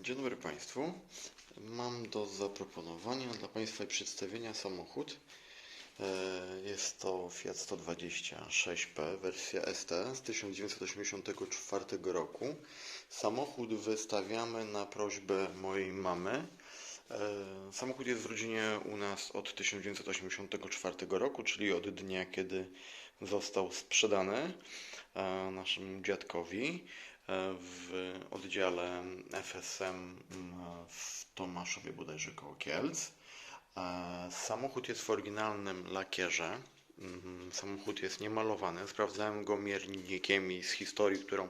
Dzień dobry Państwu. Mam do zaproponowania dla Państwa i przedstawienia samochód. E, Jest to Fiat 126P, wersja ST z 1984 roku. Samochód wystawiamy na prośbę mojej mamy. E, Samochód jest w rodzinie u nas od 1984 roku, czyli od dnia, kiedy został sprzedany e, naszemu dziadkowi w oddziale FSM m, w Tomaszowie bodajże koło Kielc. E, Samochód jest w oryginalnym lakierze. Mhm, Samochód jest niemalowany. Sprawdzałem go miernikiem i z historii, którą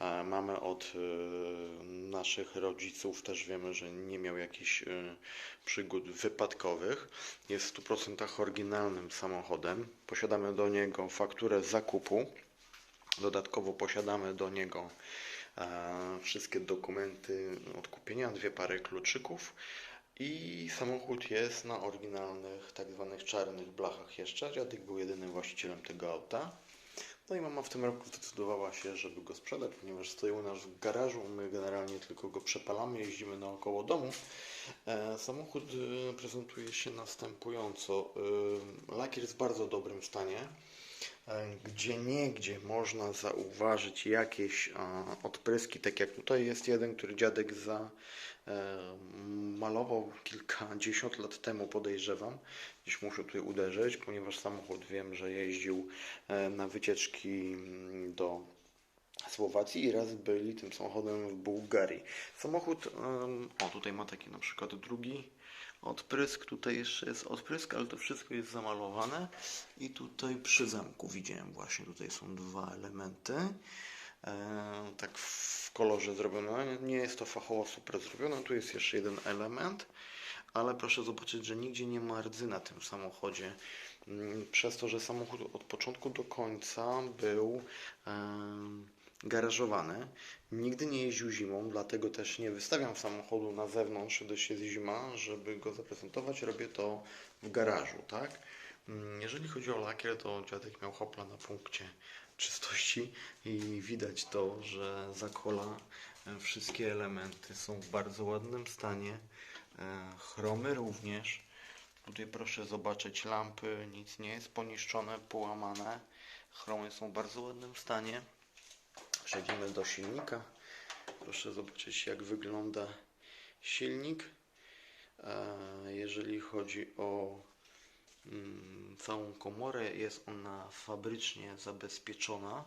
e, mamy od e, naszych rodziców. Też wiemy, że nie miał jakichś e, przygód wypadkowych. Jest w 100% oryginalnym samochodem. Posiadamy do niego fakturę zakupu. Dodatkowo posiadamy do niego e, wszystkie dokumenty od kupienia, dwie pary kluczyków i samochód jest na oryginalnych, tak zwanych czarnych blachach jeszcze. Dziadek był jedynym właścicielem tego auta. No i mama w tym roku zdecydowała się, żeby go sprzedać, ponieważ stoi u nas w garażu. My generalnie tylko go przepalamy, jeździmy naokoło domu. E, Samochód e, prezentuje się następująco. Lakier jest w bardzo dobrym stanie. E, Gdzie niegdzie można zauważyć jakieś a, odpryski, tak jak tutaj jest jeden, który dziadek za e, kilkadziesiąt lat temu, podejrzewam. Gdzieś muszę tutaj uderzyć, ponieważ samochód wiem, że jeździł e, na wycieczki mm, do Słowacji i raz byli tym samochodem w Bułgarii. Samochód, o tutaj ma taki na przykład drugi odprysk, tutaj jeszcze jest odprysk, ale to wszystko jest zamalowane i tutaj przy zamku widziałem właśnie, tutaj są dwa elementy. E, tak w kolorze zrobione. Nie jest to fachowo super zrobione. Tu jest jeszcze jeden element, ale proszę zobaczyć, że nigdzie nie ma rdzy na tym samochodzie. Mm, Przez to, że samochód od początku do końca był em, garażowany. Nigdy nie jeździł zimą, dlatego też nie wystawiam samochodu na zewnątrz, gdyż jest zima, żeby go zaprezentować. Robię to w garażu, tak? Mm, Jeżeli chodzi o lakier, to dziadek miał hopla na punkcie czystości i widać to, że za kola e, wszystkie elementy są w bardzo ładnym stanie. E, Chromy również. Tutaj proszę zobaczyć lampy, nic nie jest poniszczone, połamane. Chromy są w bardzo ładnym stanie. Przejdziemy do silnika. Proszę zobaczyć jak wygląda silnik. E, Jeżeli chodzi o mm, całą komorę, jest ona fabrycznie zabezpieczona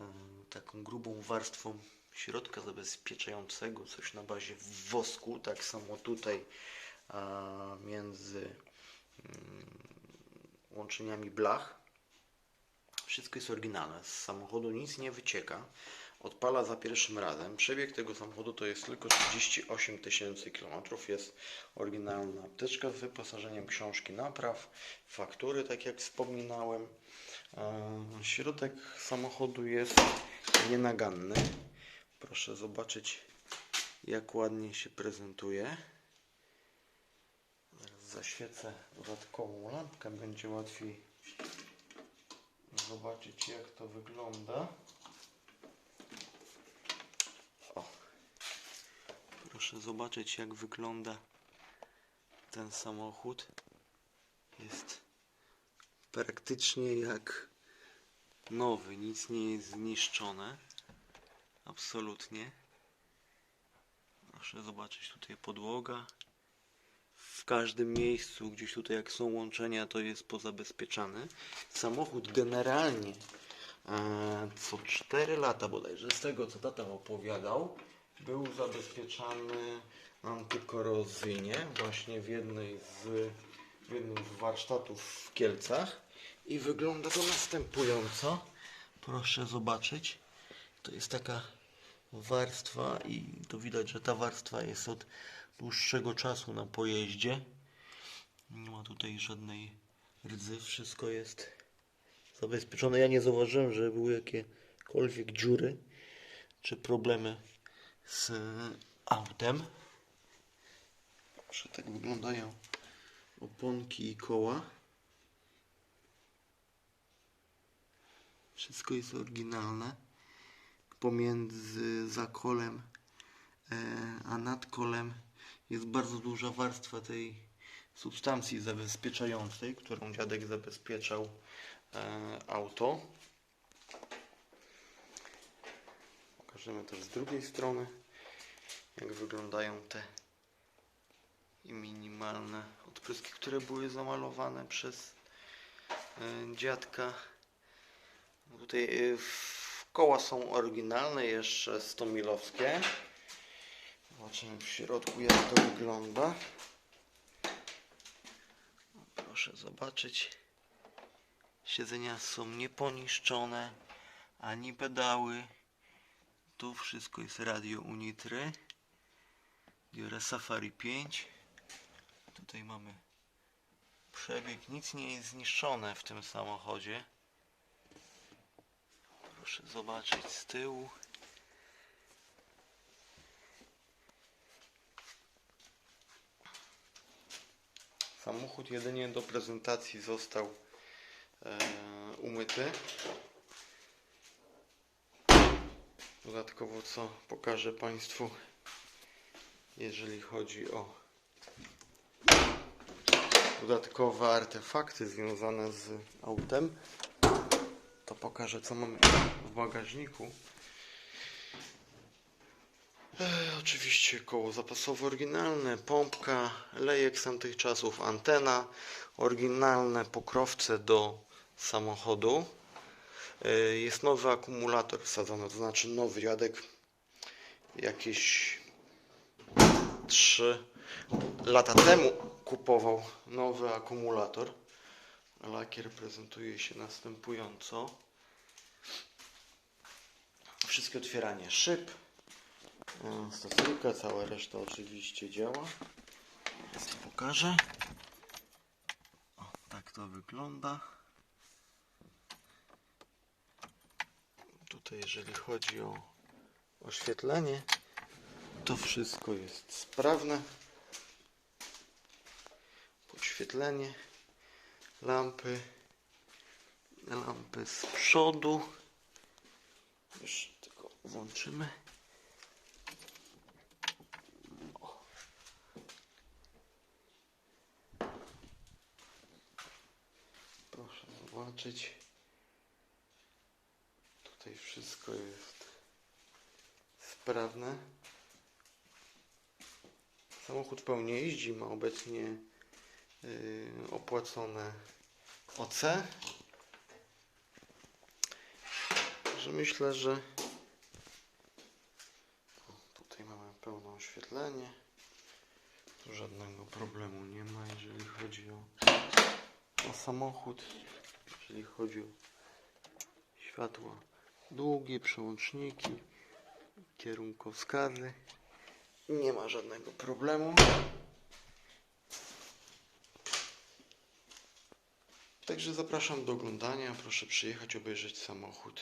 e, taką grubą warstwą środka zabezpieczającego, coś na bazie wosku. Tak samo tutaj między mm, łączeniami blach. Wszystko jest oryginalne. Z samochodu nic nie wycieka. Odpala za pierwszym razem. Przebieg tego samochodu to jest tylko 38 tysięcy kilometrów. Jest oryginalna apteczka z wyposażeniem książki napraw, faktury, tak jak wspominałem. E, Środek samochodu jest nienaganny. Proszę zobaczyć, jak ładnie się prezentuje. Zaraz zaświecę dodatkową lampkę, będzie łatwiej zobaczyć jak to wygląda. O. Proszę zobaczyć jak wygląda ten samochód. Jest praktycznie jak nowy, nic nie jest zniszczone. Absolutnie. Proszę zobaczyć tutaj podłoga. W każdym miejscu, gdzieś tutaj jak są łączenia, to jest pozabezpieczany. Samochód generalnie e, co 4 lata bodajże, z tego co tata opowiadał, był zabezpieczany antykorozyjnie właśnie w jednej z, w jednym z warsztatów w Kielcach i wygląda to następująco. Proszę zobaczyć. To jest taka warstwa i to widać, że ta warstwa jest od dłuższego czasu na pojeździe. Nie ma tutaj żadnej rdzy, wszystko jest zabezpieczone. Ja nie zauważyłem, że były jakiekolwiek dziury czy problemy z autem. Że tak wyglądają oponki i koła. Wszystko jest oryginalne. Pomiędzy zakolem e, a nad kolem jest bardzo duża warstwa tej substancji zabezpieczającej, którą dziadek zabezpieczał e, auto. Pokażemy też z drugiej strony, jak wyglądają te minimalne odpryski, które były zamalowane przez e, dziadka. Tutaj w- koła są oryginalne, jeszcze 100 milowskie. Zobaczymy w środku jak to wygląda. Proszę zobaczyć. Siedzenia są nieponiszczone, ani pedały. Tu wszystko jest radio Unitry. Biorę Safari 5. Tutaj mamy przebieg. Nic nie jest zniszczone w tym samochodzie. Proszę zobaczyć z tyłu. Samochód jedynie do prezentacji został e, umyty. Dodatkowo co pokażę Państwu, jeżeli chodzi o dodatkowe artefakty związane z autem, to pokażę co mamy w bagażniku. E, oczywiście koło zapasowe oryginalne, pompka, lejek z tamtych czasów, antena, oryginalne pokrowce do samochodu. E, jest nowy akumulator wsadzony, to znaczy nowy jadek jakieś 3 lata temu kupował nowy akumulator. Lakier prezentuje się następująco. Wszystkie otwieranie szyb, e, stosunka, cała reszta oczywiście działa. Teraz pokażę. O, tak to wygląda. Tutaj jeżeli chodzi o oświetlenie, to wszystko jest sprawne. Podświetlenie, lampy, lampy z przodu. Już tylko włączymy. Proszę zobaczyć. Tutaj wszystko jest sprawne. Samochód pełnie jeździ, ma obecnie opłacone OC. Że myślę, że tutaj mamy pełne oświetlenie. Tu żadnego problemu nie ma, jeżeli chodzi o, o samochód. Jeżeli chodzi o światła długie, przełączniki, kierunkowskazy. Nie ma żadnego problemu. Także zapraszam do oglądania. Proszę przyjechać, obejrzeć samochód.